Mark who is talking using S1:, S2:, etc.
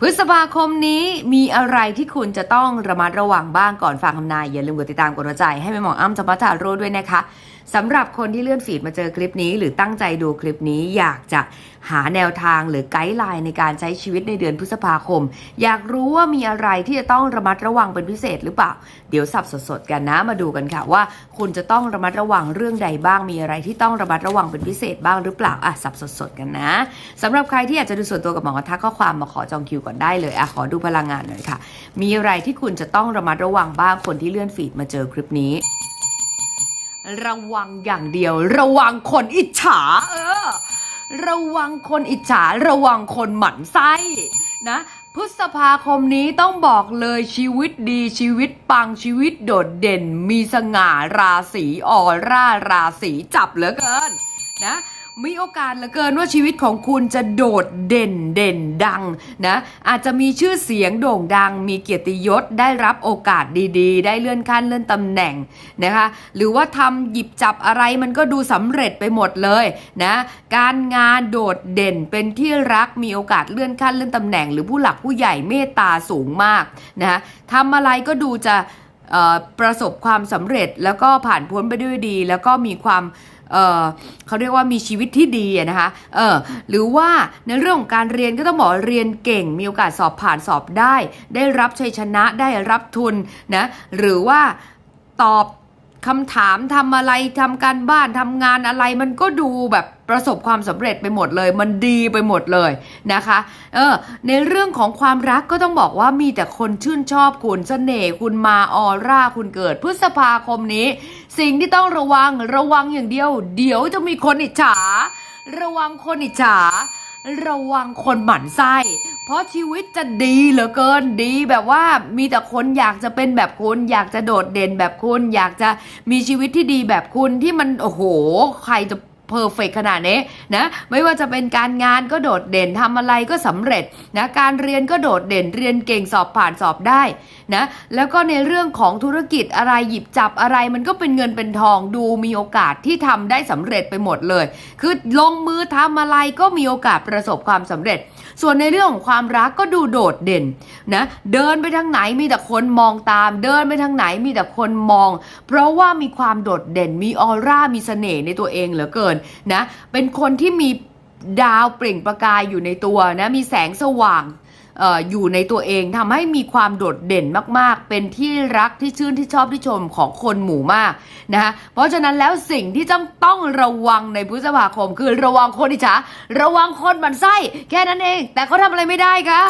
S1: พฤษภาคมนี้มีอะไรที่คุณจะต้องระมัดระวังบ้างก่อนฟังคำนาย อย่าลืมกดติดตามกดหัวใจให้แม่หมออ้ำจำปาจาโรด้วยนะคะสำหรับคนที่เลื่อนฟีดมาเจอคลิปนี้ หรือตั้งใจดูคลิปนี้อยากจะหาแนวทางหรือไกด์ไลน์ในการใช้ชีวิตในเดือนพฤษภาคม อยากรู้ว่ามีอะไรที่จะต้องระมัดระวังเป็นพิเศษหรือเปล่า เดี๋ยวสับสดๆกันนะมาดูกันค่ะว่า คุณจะต้องระมัดระวังเรื่องใดบ้างมีอะไรที่ต้องระมัดระวังเป็นพิเศษบ้างหรือเปล่าอะสับสดๆกันนะสำหรับใครที่อยากจะดูส่วนตัวกับหมอทักข้อความมาขอจองคิวก่อนได้เลยอะขอดูพลังงานหน่อยค่ะ มีอะไรที่คุณจะต้องระมัดระวังบ้างคนที่เลื่อนฟีดมาเจอคลิปนี้ ระวังอย่างเดียว ระวังคนอิจฉา เออ ระวังคนอิจฉา ระวังคนหมั่นไส้นะพฤษภาคมนี้ต้องบอกเลยชีวิตดีชีวิตปังชีวิตโดดเด่น มีสง่าราศีออร่าราศีจับเหลือเกินนะ มีโอกาสเหลือเกินว่าชีวิตของคุณจะโดดเด่นเด่นดังนะอาจจะมีชื่อเสียงโด่งดัง มีเกียรติยศได้รับโอกาสดีๆ ได้เลื่อนขั้นเลื่อนตำแหน่งนะคะหรือว่าทำหยิบจับอะไรมันก็ดูสำเร็จไปหมดเลยนะการงานโดดเด่นเป็นที่รักมีโอกาสเลื่อนขั้นเลื่อนตำแหน่ง หรือผู้หลักผู้ใหญ่เมตตาสูงมากนะะทำอะไรก็ดูจะประสบความสำเร็จแล้วก็ผ่านพ้นไปด้วยดี แล้วก็มีความ เออเขาเรียกว่ามีชีวิตที่ดีนะคะเออหรือว่าในเรื่องของการเรียนก็ต้องบอกเรียนเก่ง มีโอกาสสอบผ่านสอบได้ ได้รับชัยชนะได้รับทุนนะหรือว่าตอบ คำถามทำอะไรทำการบ้านทำงานอะไร มันก็ดูแบบประสบความสำเร็จไปหมดเลย มันดีไปหมดเลยนะคะเออในเรื่องของความรักก็ต้องบอกว่ามีแต่คนชื่นชอบคุณเสน่ห์คุณมาออร่าคุณเกิด พฤษภาคมนี้ สิ่งที่ต้องระวังระวังอย่างเดียว เดี๋ยวจะมีคนอิจฉา ระวังคนอิจฉา ระวังคนหมั่นไส้ เพราะชีวิตจะดีเหลือเกินดีแบบว่ามีแต่คนอยากจะเป็นแบบคุณ อยากจะโดดเด่นแบบคุณ อยากจะมีชีวิตที่ดีแบบคุณที่มันโอ้โห ใครจะเพอร์เฟกขนาดนี้นะไม่ว่าจะเป็นการงานก็โดดเด่นทำอะไรก็สำเร็จนะการเรียนก็โดดเด่นเรียนเก่งสอบผ่านสอบได้นะแล้วก็ในเรื่องของธุรกิจอะไรหยิบจับอะไรมันก็เป็นเงินเป็นทองดูมีโอกาสที่ทำได้สำเร็จไปหมดเลย คือลงมือทำอะไรก็มีโอกาสประสบความสำเร็จ ส่วนในเรื่องของความรักก็ดูโดดเด่นนะเดินไปทางไหนมีแต่คนมองตาม เดินไปทางไหนมีแต่คนมอง เพราะว่ามีความโดดเด่นมีออร่ามีเสน่ห์ในตัวเองเหลือเกินนะเป็นคนที่มีดาวเปล่งประกายอยู่ในตัวนะมีแสงสว่าง อยู่ในตัวเองทำให้มีความโดดเด่นมากๆ เป็นที่รักที่ชื่นที่ชอบที่ชมของคนหมู่มากนะคะเพราะฉะนั้นแล้วสิ่งที่จำต้องระวังในพฤษภาคม คือระวังคนอิจฉาระวังคนบันไส้ แค่นั้นเอง แต่เขาทำอะไรไม่ได้ค่ะ